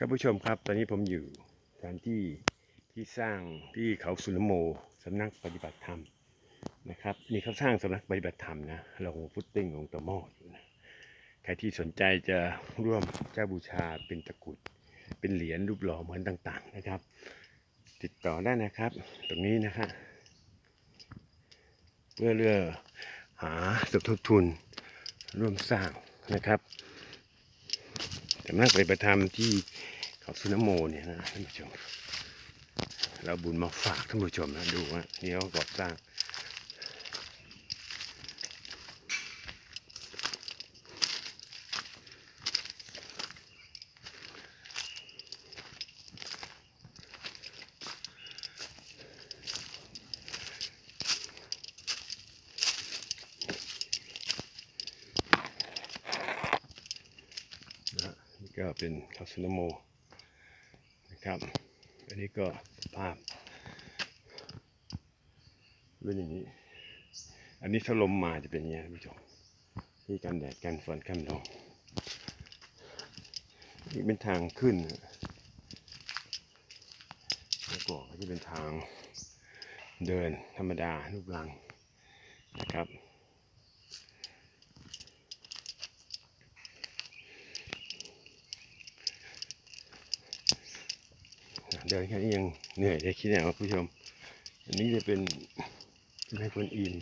ท่านผู้ชมครับ ตอนนี้ผมอยู่สถานที่ที่สร้างที่เขาสุลโมสำนักปฏิบัติธรรมนะครับนี่เขาสร้างสำนักปฏิบัติธรรมนะลงฟุตติ้งลงตะหม้ออยู่นะใครที่สนใจจะร่วมเจ้าบูชาเป็นตะกุด เป็นเหรียญรูปหล่อเหมือนต่าง ๆ นะครับ ติดต่อได้นะครับ ตรงนี้นะฮะเพื่อเรือหาสมทบทุนร่วมสร้างนะครับ สำนักปฏิบัติธรรมที่เขาสุนโมเนี่ยนะท่านผู้ชมเราบุญมาฝากท่านผู้ชมนะดูว่านี่เขาก่อสร้าง ก็เป็นคาสิโนโมนะครับ อันนี้ก็ภาพเป็นอย่างนี้ อันนี้ถ้าลมมาจะเป็นอย่างนี้ท่านผู้ชมที่กันแดดกันฝนกันลมนี่เป็นทางขึ้นนะแล้วก็ก็จะเป็นทางเดินธรรมดาลูกลังนะครับ เดินแค่นี้ยังเหนื่อยเลยคิดนะครับผู้ชม อันนี้จะเป็นให้คนอิน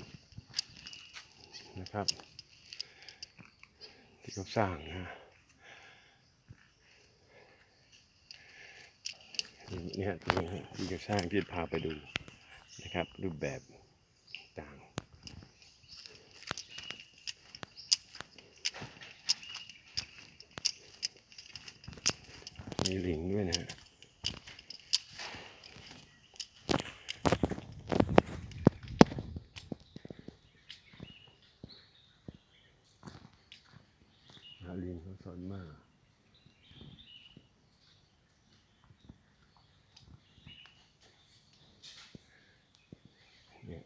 นะครับที่เขาสร้างนะเนี่ยตรงนี้ที่เขาสร้างที่พาไปดูนะครับ รูปแบบต่างมีลิงด้วยนะฮะ อาลินเขาสอนมาก เนี่ย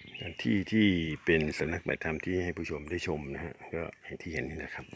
สถาน ที่ที่เป็นสำนักปฏิบัติธรรมที่ให้ผู้ชมได้ชมนะฮะก็อย่างที่เห็นนี่แหละครับ